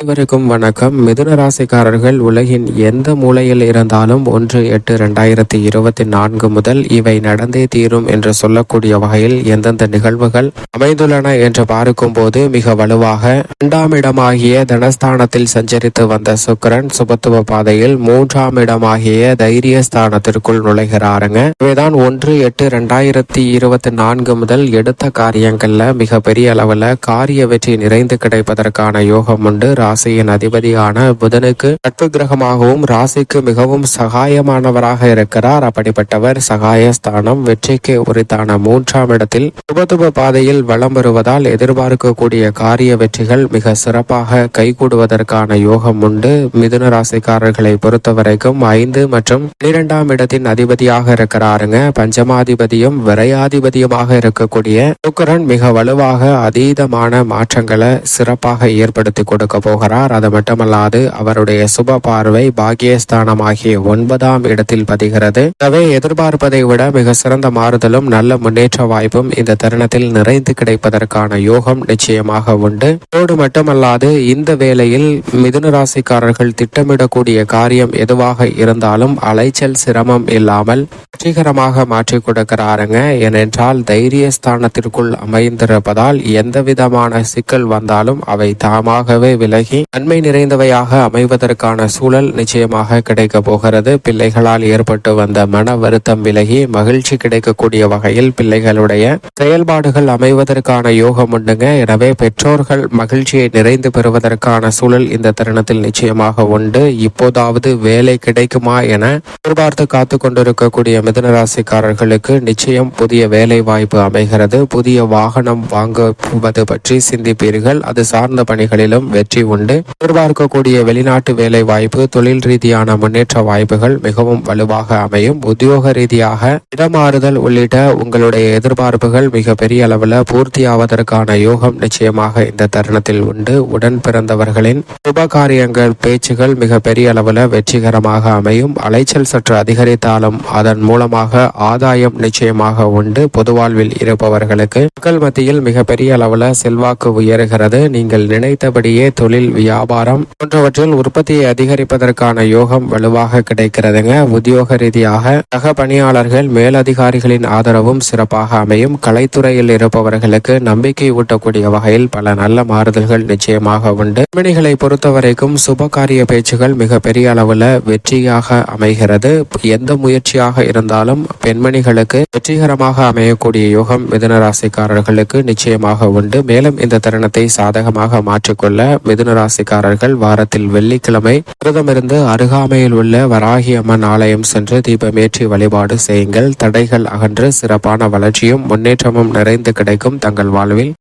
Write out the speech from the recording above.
அனைவருக்கும் வணக்கம். மிதுன ராசிக்காரர்கள் உலகின் எந்த மூலையில் இருந்தாலும் ஒன்று எட்டு ரெண்டாயிரத்தி இருபத்தி நான்கு முதல் இவை நடந்தே தீரும் என்று சொல்லக்கூடிய வகையில் எந்தெந்த நிகழ்வுகள் அமைந்துள்ளன என்று பார்க்கும்போது மிக வலுவாக இரண்டாம் இடமாகிய தனஸ்தானத்தில் சஞ்சரித்து வந்த சுக்கரன் சுபத்துவ பாதையில் மூன்றாம் இடமாகிய தைரியஸ்தானத்திற்குள் நுழைகிறாருங்க. இவைதான் ஒன்று எட்டு ரெண்டாயிரத்தி இருபத்தி நான்கு முதல் எடுத்த காரியங்கள்ல மிக பெரிய அளவுல காரிய வெற்றி நிறைந்து கிடைப்பதற்கான யோகம் உண்டு. ராசியின் அதிபதியான புதனுக்கு நட்பு கிரகமாகவும் ராசிக்கு மிகவும் சகாயமானவராக இருக்கிறார். அப்படிப்பட்டவர் சகாயஸ்தானம் வெற்றிக்கு உரித்தான மூன்றாம் இடத்தில் சுபதுப பாதையில் வலம் வருவதால் எதிர்பார்க்கக்கூடிய காரிய வெற்றிகள் மிக சிறப்பாக கைகூடுவதற்கான யோகம் உண்டு. மிதுன ராசிக்காரர்களை பொறுத்தவரைக்கும் ஐந்து மற்றும் பனிரெண்டாம் இடத்தின் அதிபதியாக இருக்கிறாருங்க. பஞ்சமாதிபதியும் விரையாதிபதியுமாக இருக்கக்கூடிய சுக்கரன் மிக வலுவாக அதீதமான மாற்றங்களை சிறப்பாக ஏற்படுத்தி கொடுக்க போகிறார். அது மட்டுமல்லாது அவருடைய சுப பார்வை பாக்கியஸ்தானமாகிய ஒன்பதாம் இடத்தில் பதிகிறது. எனவே எதிர்பார்ப்பதை விட மிக சிறந்த மாறுதலும் நல்ல முன்னேற்ற வாய்ப்பும் இந்த தருணத்தில் நிறைந்து கிடைப்பதற்கான யோகம் நிச்சயமாக உண்டு. அதோடு மட்டுமல்லாது இந்த வேளையில் மிதுன ராசிக்காரர்கள் திட்டமிடக்கூடிய காரியம் எதுவாக இருந்தாலும் அலைச்சல் சிரமம் இல்லாமல் வெற்றிகரமாக மாற்றி கொடுக்கிறாருங்க. ஏனென்றால் தைரியஸ்தானத்திற்குள் அமைந்திருப்பதால் எந்த விதமான சிக்கல் வந்தாலும் அவை தாமாகவே விலகி நன்மை நிறைந்தவையாக அமைவதற்கான சூழல் நிச்சயமாக கிடைக்க போகிறது. பிள்ளைகளால் ஏற்பட்டு வந்த மன வருத்தம் விலகி மகிழ்ச்சி கிடைக்கக்கூடிய வகையில் பிள்ளைகளுடைய செயல்பாடுகள் அமைவதற்கான யோகம் உண்டுங்க. எனவே பெற்றோர்கள் மகிழ்ச்சியை நிறைந்து பெறுவதற்கான சூழல் இந்த தருணத்தில் நிச்சயமாக உண்டு. இப்போதாவது வேலை கிடைக்குமா என எதிர்பார்த்து காத்து கொண்டிருக்கக்கூடிய மிதனராசிக்காரர்களுக்கு நிச்சயம் புதிய வேலை வாய்ப்பு அமைகிறது. புதிய வாகனம் வாங்குவது பற்றி சிந்திப்பீர்கள். அது சார்ந்த பணிகளிலும் வெற்றி உண்டு எதிர்பார்க்கக்கூடிய வெளிநாட்டு வேலை வாய்ப்பு தொழில் ரீதியான முன்னேற்ற வாய்ப்புகள் மிகவும் வலுவாக அமையும். உத்தியோக ரீதியாக இடமாறுதல் உள்ளிட்ட உங்களுடைய எதிர்பார்ப்புகள் மிக பெரிய அளவில் பூர்த்தி ஆவதற்கான யோகம் நிச்சயமாக இந்த தருணத்தில் உண்டு. உடன் பிறந்தவர்களின் உபகாரியங்கள் பேச்சுகள் மிக பெரிய அளவில் வெற்றிகரமாக அமையும். அலைச்சல் சற்று அதிகரித்தாலும் அதன் மூலமாக ஆதாயம் நிச்சயமாக உண்டு. பொது வாழ்வில் இருப்பவர்களுக்கு மக்கள் மத்தியில் மிக பெரிய அளவில் செல்வாக்கு உயர்கிறது. நீங்கள் நினைத்தபடியே தொழில் வியாபாரம் போன்றவற்றில் உற்பத்தியை அதிகரிப்பதற்கான யோகம் வலுவாக கிடைக்கிறதுங்க. உத்தியோக ரீதியாக சக பணியாளர்கள் மேலதிகாரிகளின் ஆதரவும் சிறப்பாக அமையும். கலைத்துறையில் இருப்பவர்களுக்கு நம்பிக்கை ஊட்டக்கூடிய வகையில் பல நல்ல மாறுதல்கள் நிச்சயமாக உண்டு. பெண்மணிகளை பொறுத்தவரைக்கும் சுபகாரிய பேச்சுகள் மிக பெரிய அளவுல வெற்றியாக அமைகிறது. எந்த முயற்சியாக இருந்தாலும் பெண்மணிகளுக்கு வெற்றிகரமாக அமையக்கூடிய யோகம் மிதுன ராசிக்காரர்களுக்கு நிச்சயமாக உண்டு. மேலும் இந்த தருணத்தை சாதகமாக மாற்றிக்கொள்ள மிதுன ராசிக்காரர்கள் வாரத்தில் வெள்ளிக்கிழமை விரதமிருந்து அருகாமையில் உள்ள வராகி அம்மன் ஆலயம் சென்று தீபமேற்றி வழிபாடு செய்யுங்கள். தடைகள் அகன்று சிறப்பான வளர்ச்சியும் முன்னேற்றமும் நிறைந்து கிடைக்கும் தங்கள் வாழ்வில்.